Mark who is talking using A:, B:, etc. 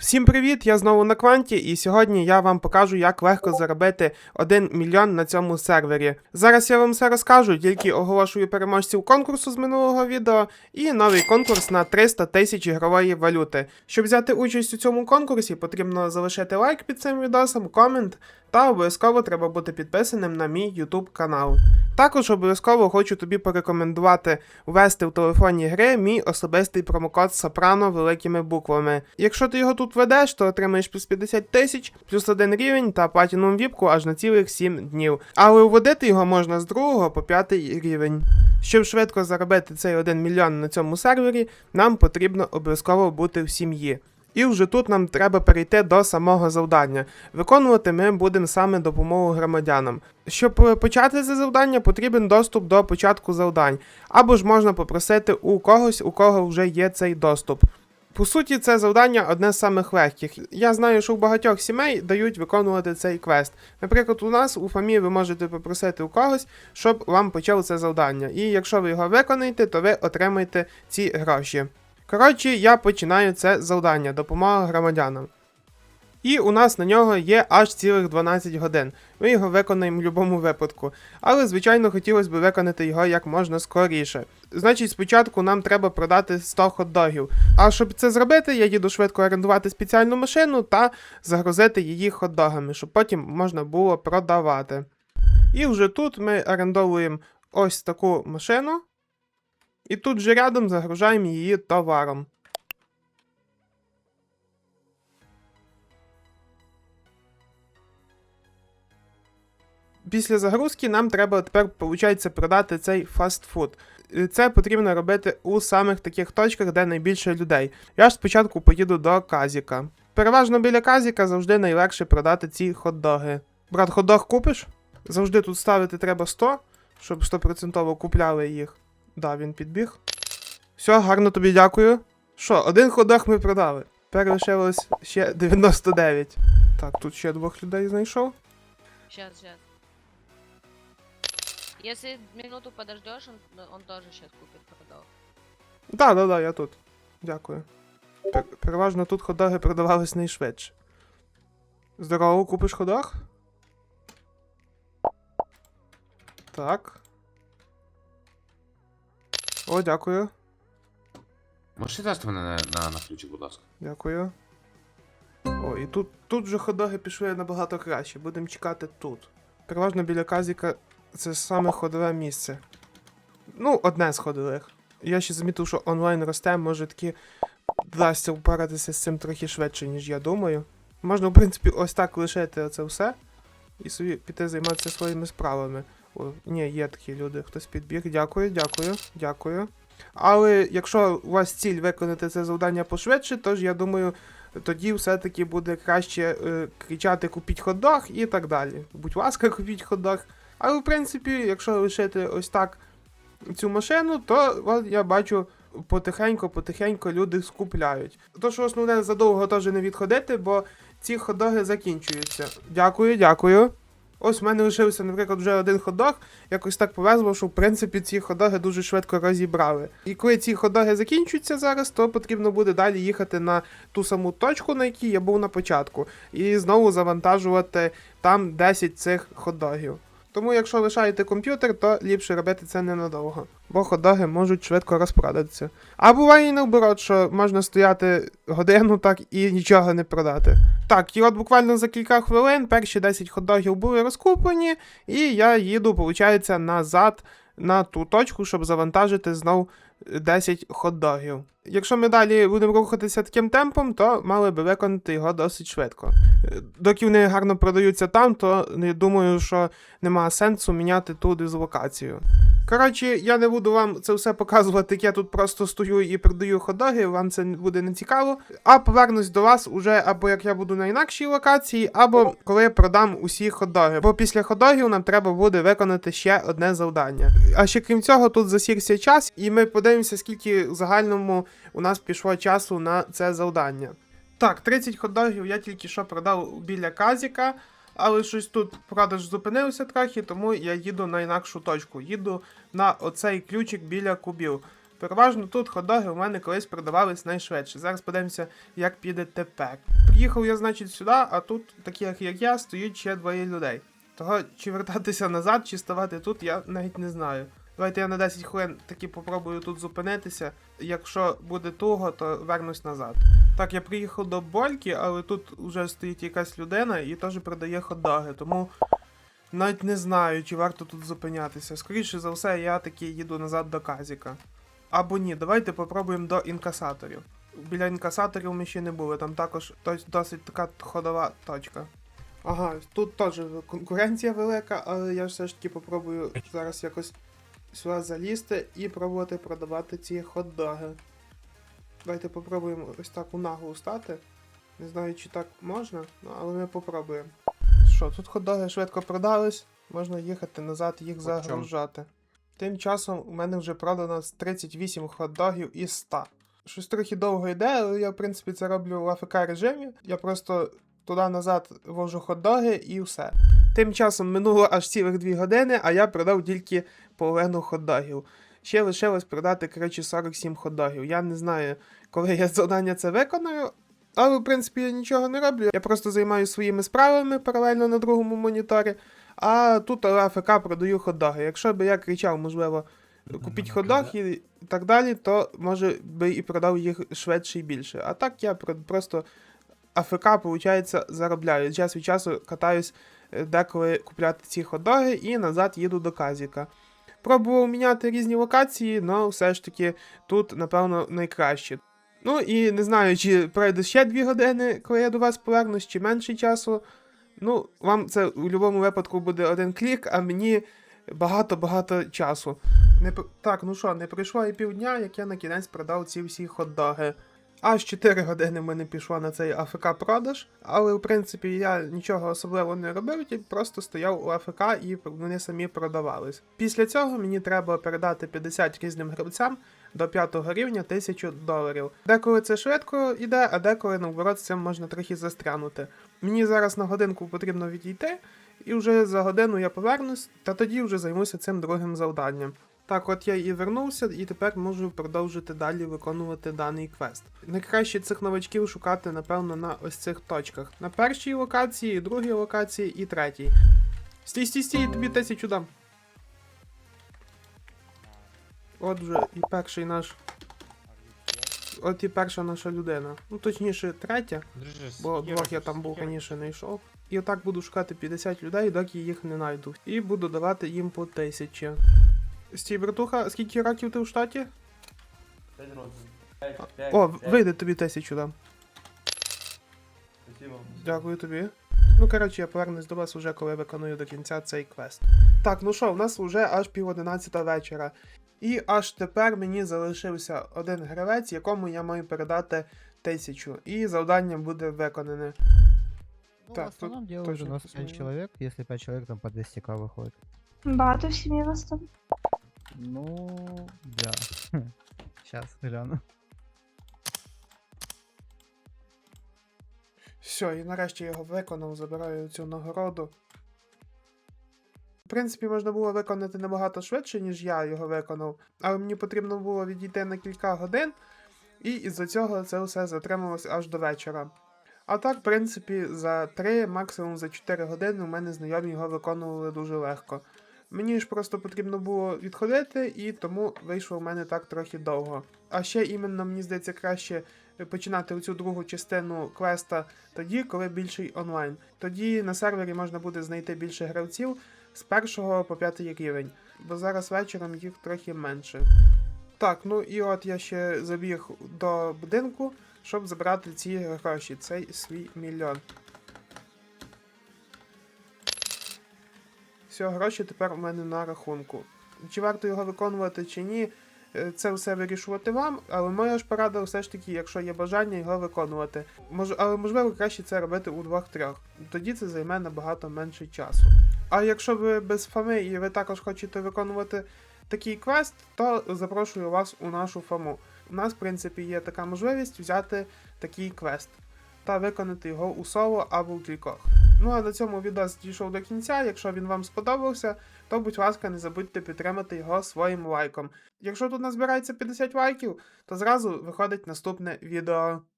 A: Всім привіт! Я знову на кванті, і сьогодні я вам покажу, як легко заробити 1 мільйон на цьому сервері. Зараз я вам все розкажу, тільки оголошую переможців конкурсу з минулого відео і новий конкурс на 300 тисяч ігрової валюти. Щоб взяти участь у цьому конкурсі, потрібно залишити лайк під цим відосом, комент та обов'язково треба бути підписаним на мій YouTube канал. Також обов'язково хочу тобі порекомендувати ввести в телефоні гри мій особистий промокод Сопрано великими буквами. Якщо ти його тут введеш, то отримаєш плюс 50 тисяч, плюс один рівень та платіном віпку аж на цілих 7 днів. Але вводити його можна з 2 по 5 рівень. Щоб швидко заробити цей 1 мільйон на цьому сервері, нам потрібно обов'язково бути в сім'ї. І вже тут нам треба перейти до самого завдання. Виконувати ми будемо саме допомогу громадянам. Щоб е, почати це завдання, потрібен доступ до початку завдань, або ж можна попросити у когось, у кого вже є цей доступ. По суті, це завдання одне з самих легких. Я знаю, що у багатьох сімей дають виконувати цей квест. Наприклад, у нас у фамі ви можете попросити у когось, щоб вам почав це завдання. І якщо ви його виконаєте, то ви отримаєте ці гроші. Коротше, я починаю це завдання допомога громадянам. І у нас на нього є аж цілих 12 годин. Ми його виконаємо в будь-якому випадку. Але, звичайно, хотілося б виконати його як можна скоріше. Значить, спочатку нам треба продати 100 хот-догів. А щоб це зробити, я їду швидко орендувати спеціальну машину та загрузити її хот-догами, щоб потім можна було продавати. І вже тут ми орендовуємо ось таку машину. І тут же рядом загружаємо її товаром. Після загрузки нам треба тепер, виходить, продати цей фастфуд. Це потрібно робити у самих таких точках, де найбільше людей. Я ж спочатку поїду до Казіка. Переважно біля Казіка завжди найлегше продати ці хот-доги. Брат, хот-дог купиш? Завжди тут ставити треба 100, щоб 100% купляли їх. Да, він підбіг. Все, гарно тобі дякую. Що, один ходах ми продали. Тепер лишилось ще 99. Так, тут ще двох людей знайшов.
B: Сейчас, сейчас. Если минуту подождешь, он, он тоже сейчас купит продал.
A: Да, да, да, я тут. Дякую. Пер- переважно тут ходоги продавались найшвидше. Здорово, купиш ходог? Так. О, дякую.
C: Можете дати мене на, на, на ключик, будь ласка?
A: Дякую. О, і тут, тут вже ходоги пішли набагато краще. Будемо чекати тут. Переважно біля Казіка це саме ходове місце. Ну, одне з ходових. Я ще замітив, що онлайн росте, може таки вдасться впоратися з цим трохи швидше, ніж я думаю. Можна, в принципі, ось так лишити це все і собі піти займатися своїми справами. О, ні, є такі люди, хтось підбіг. Дякую, дякую, дякую. Але якщо у вас ціль виконати це завдання пошвидше, то ж я думаю, тоді все-таки буде краще е, кричати купіть хот-дог і так далі. Будь ласка, купіть хот-дог. Але в принципі, якщо лишити ось так цю машину, то от я бачу потихеньку-потихеньку люди скупляють. То, що основне задовго теж не відходити, бо ці хот-доги закінчуються. Дякую, дякую. Ось в мене лишився, наприклад, вже один хот-дог. Якось так повезло, що в принципі ці хот-доги дуже швидко розібрали. І коли ці хот-доги закінчуються зараз, то потрібно буде далі їхати на ту саму точку, на якій я був на початку, і знову завантажувати там 10 цих хот-догів. Тому, якщо лишаєте комп'ютер, то ліпше робити це ненадовго, бо хот-доги можуть швидко розпродатися. А буває і наоборот, що можна стояти годину так і нічого не продати. Так, і от буквально за кілька хвилин перші 10 хот-догів були розкуплені, і я їду, виходить, назад на ту точку, щоб завантажити знов 10 хот-догів. Якщо ми далі будемо рухатися таким темпом, то мали би виконати його досить швидко. Е, Доки вони гарно продаються там, то не думаю, що немає сенсу міняти ту дислокацію. Коротше, я не буду вам це все показувати, як я тут просто стою і продаю ходоги, вам це буде не цікаво. А повернусь до вас уже або як я буду на інакшій локації, або коли я продам усі ходоги. Бо після ходогів нам треба буде виконати ще одне завдання. А ще крім цього, тут засікся час, і ми подивимося, скільки в загальному у нас пішло часу на це завдання. Так, 30 хот-догів я тільки що продав біля Казіка, але щось тут продаж зупинився трохи, тому я їду на інакшу точку. Їду на оцей ключик біля кубів. Переважно тут хот-доги у мене колись продавались найшвидше. Зараз подивимося, як піде тепер. Приїхав я, значить, сюди, а тут, такі як, як я, стоїть ще двоє людей. Того, чи вертатися назад, чи ставати тут, я навіть не знаю. Давайте я на 10 хвилин таки попробую тут зупинитися. Якщо буде туго, то вернусь назад. Так, я приїхав до Больки, але тут вже стоїть якась людина і теж продає хот-доги, тому навіть не знаю, чи варто тут зупинятися. Скоріше за все, я таки їду назад до Казіка. Або ні, давайте попробуємо до інкасаторів. Біля інкасаторів ми ще не були, там також досить така ходова точка. Ага, тут теж конкуренція велика, але я все ж таки попробую зараз якось сюди залізти і пробувати продавати ці хот-доги. Давайте попробуємо ось так у наглу стати. Не знаю, чи так можна, ну, але ми попробуємо. Що, тут хот-доги швидко продались, можна їхати назад, їх загружати. Тим часом у мене вже продано 38 хот-догів із 100. Щось трохи довго йде, але я, в принципі, це роблю в АФК режимі. Я просто туди-назад вожу хот-доги і все. Тим часом минуло аж цілих 2 години, а я продав тільки половину хот-догів. Ще лишилось продати, коротше, 47 хот-догів. Я не знаю, коли я завдання це виконую. Але, в принципі, я нічого не роблю. Я просто займаюся своїми справами паралельно на другому моніторі. А тут АФК продаю хот-доги. Якщо б я кричав, можливо, купіть хот-дог і так далі, то може би і продав їх швидше і більше. А так я просто АФК, виходить, заробляю. Час від часу катаюсь е, деколи купляти ці хот-доги і назад їду до Казіка. Пробував міняти різні локації, але все ж таки тут, напевно, найкраще. Ну і не знаю, чи пройде ще 2 години, коли я до вас повернусь, чи менше часу. Ну, вам це у будь-якому випадку буде один клік, а мені багато-багато часу. Не, так, ну що, не пройшло і півдня, як я на кінець продав ці всі хот-доги. Аж 4 години в мене пішло на цей АФК продаж, але в принципі я нічого особливо не робив, тільки просто стояв у АФК і вони самі продавались. Після цього мені треба передати 50 різним гравцям до 5 рівня 1000 доларів. Деколи це швидко йде, а деколи наоборот з цим можна трохи застрянути. Мені зараз на годинку потрібно відійти, і вже за годину я повернусь, та тоді вже займуся цим другим завданням. Так, от я і вернувся, і тепер можу продовжити далі виконувати даний квест. Найкраще цих новачків шукати, напевно, на ось цих точках. На першій локації, другій локації і третій. Стій, стій, стій, тобі тисячу дам. От вже і перший наш. От і перша наша людина. Ну, точніше, третя, бо двох я там був раніше не йшов. І отак буду шукати 50 людей, доки їх не знайду. І буду давати їм по тисячі. Стій, братуха, скільки років ти в штаті?
D: 5 років. 5, 5,
A: О, вийде тобі тисячу дам.
D: Спасибо.
A: Дякую тобі. Ну, коротше, я повернусь до вас уже, коли виконую до кінця цей квест. Так, ну що, в нас вже аж пів одинадцята вечора. І аж тепер мені залишився один гравець, якому я маю передати тисячу. І завдання буде виконане.
E: Ну,
A: Так,
E: в основном
A: тут
E: делают у нас
A: посмотрим.
E: 5 человек, если 5 человек, там по 200к выходит.
F: Багато в сім'ї вас там?
E: Ну, да. Сейчас гляну.
A: Все, і нарешті я його виконав, забираю цю нагороду. В принципі, можна було виконати набагато швидше, ніж я його виконав, але мені потрібно було відійти на кілька годин, і із-за цього це все затрималось аж до вечора. А так, в принципі, за 3, максимум за 4 години у мене знайомі його виконували дуже легко. Мені ж просто потрібно було відходити, і тому вийшло у мене так трохи довго. А ще іменно мені здається краще починати оцю другу частину квеста тоді, коли більший онлайн. Тоді на сервері можна буде знайти більше гравців з першого по п'ятий рівень, бо зараз вечором їх трохи менше. Так, ну і от я ще забіг до будинку, щоб забрати ці гроші, цей свій мільйон. Все, гроші тепер у мене на рахунку. Чи варто його виконувати, чи ні, е, це все вирішувати вам, але моя ж порада все ж таки, якщо є бажання його виконувати. Мож, але можливо краще це робити у двох-трьох. Тоді це займе набагато менше часу. А якщо ви без фами і ви також хочете виконувати такий квест, то запрошую вас у нашу фаму. У нас, в принципі, є така можливість взяти такий квест та виконати його у соло або у кількох. Ну а на цьому відос дійшов до кінця. Якщо він вам сподобався, то будь ласка, не забудьте підтримати його своїм лайком. Якщо тут назбирається 50 лайків, то зразу виходить наступне відео.